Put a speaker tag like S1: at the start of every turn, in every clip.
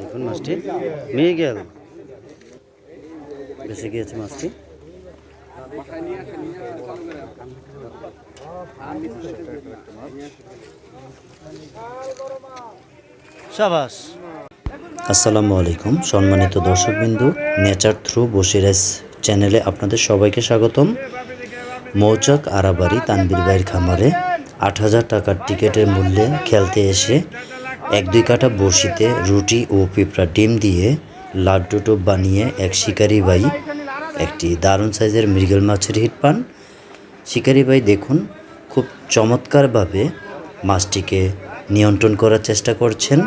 S1: দেখুন মাছটি। মেয়ে গেল বেঁচে গিয়েছে মাছটি। সাবাস। আসসালামু আলাইকুম, সম্মানিত দর্শকবিন্দু, নেচার থ্রু বসিরাজ চ্যানেলে আপনাদের সবাইকে স্বাগতম। মৌচাক আরাবাড়ি তানবির ভাইয়ের খামারে আট হাজার টাকার টিকিটের মূল্যে খেলতে এসে এক দুই কাঠা বড়শিতে রুটি ও পিঁপড়া ডিম দিয়ে লাড্ডু টোপ বানিয়ে এক শিকারি ভাই একটি দারুণ সাইজের মৃগেল মাছের হিট পান। শিকারি ভাই দেখুন খুব চমৎকারভাবে মাছটিকে নিয়ন্ত্রণ করার চেষ্টা করছেন।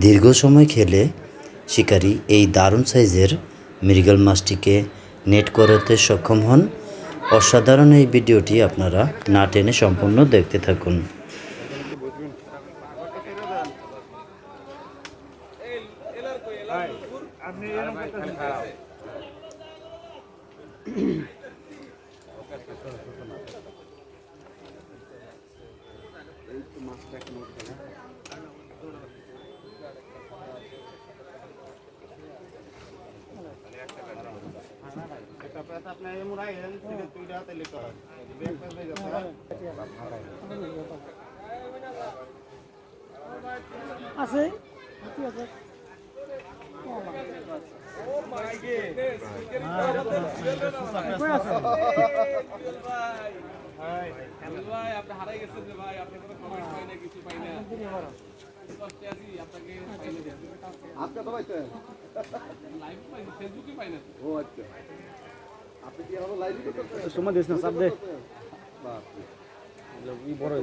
S1: দীর্ঘ সময় খেলে শিকারি এই দারুণ সাইজের মৃগেল মাছটিকে নেট করাতে সক্ষম হন। অসাধারণ এই ভিডিওটি আপনারা না টেনে সম্পূর্ণ দেখতে থাকুন।
S2: আছে আছে?
S3: ভাই আপনি হারাই গেছেন যে ভাই আপনি কোনো কমেন্ট পাই না কিছু পাই না কষ্টে আছি আপনাকে পাই না
S4: আপনি তো পাইছেন
S3: লাইভ পাই
S2: সময় দিস না, চাপ দে। বড়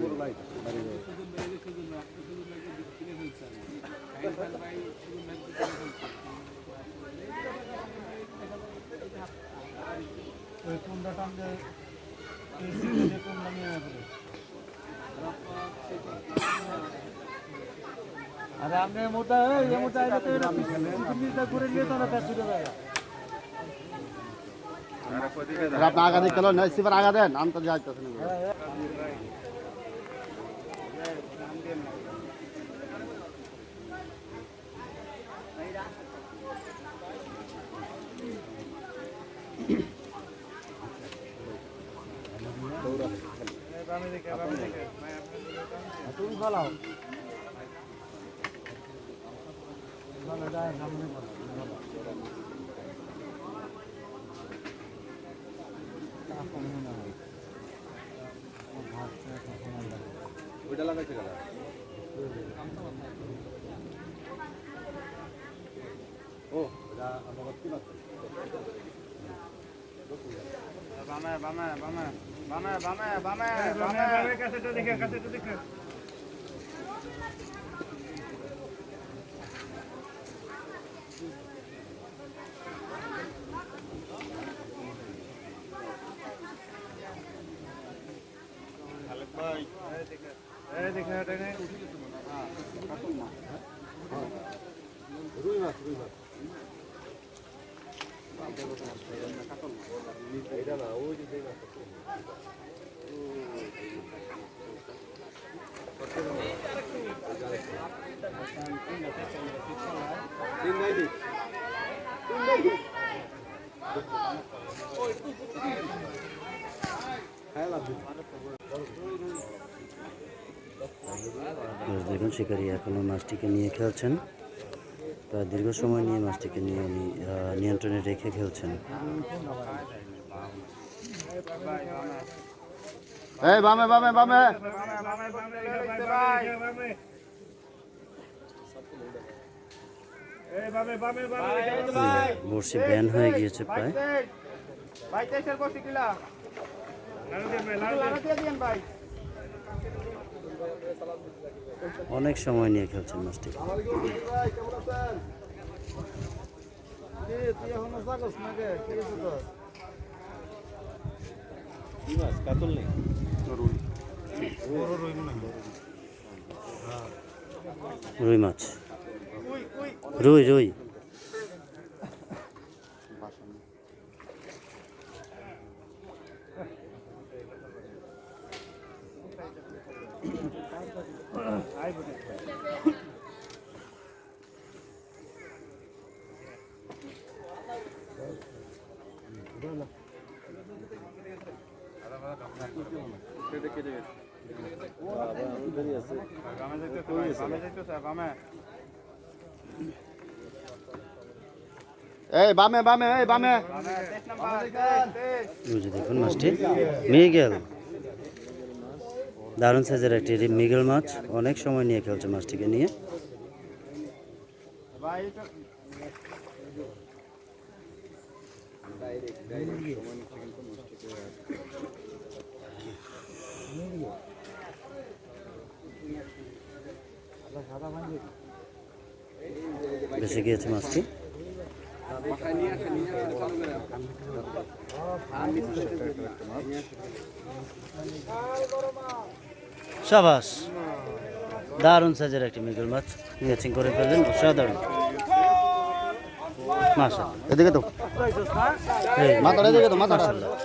S2: আরে আপনি মোটা মোটা করে নিয়ে তো না ছুটে যায়
S4: আপনি আগা খেলো না সিবার আগা দেন, আমি তো যাইতেছেন
S2: তুমি ফলাও ভালো যায় সামনে
S4: ওইটা লাগাইছে গেলা ও এটা আমার কি মাছ
S2: বামে বামে বামে বামে বামে বামে বামে কাছেটা দেখে কাছেটা দেখে
S4: রুই মাছ রুই মাছ এটা না ওই যে যেই মাছটা
S1: দেখুন শিকারি এখনও মাছটিকে নিয়ে খেলছেন প্রায় দীর্ঘ সময় নিয়ে মাছটিকে নিয়ে উনি নিয়ন্ত্রণে রেখে খেলছেন
S4: এই বামে বামে বামে
S1: বড়শি ব্যান হয়ে গিয়েছে প্রায় অনেক সময় নিয়ে খেলছেন মাছটি রুই মাছ। রুই রুই।
S4: এই বামে বামে এই বামে।
S1: দেখুন মাছটি। নিয়ে গেল। দারুণ সাইজের একটি মিগেল মাছ। অনেক সময় নিয়ে খেলছে মাছটিকে নিয়ে। বেঁচে গিয়েছে মাছটি। সাবাস দারুণ সাজের একটি মিগেল মাছ। ম্যাচিং করে ফেললেন অসাধারণ। মাসা
S4: এদিকে তো।
S1: মাথা
S4: মাথাটা এদিকে তো।
S1: খুব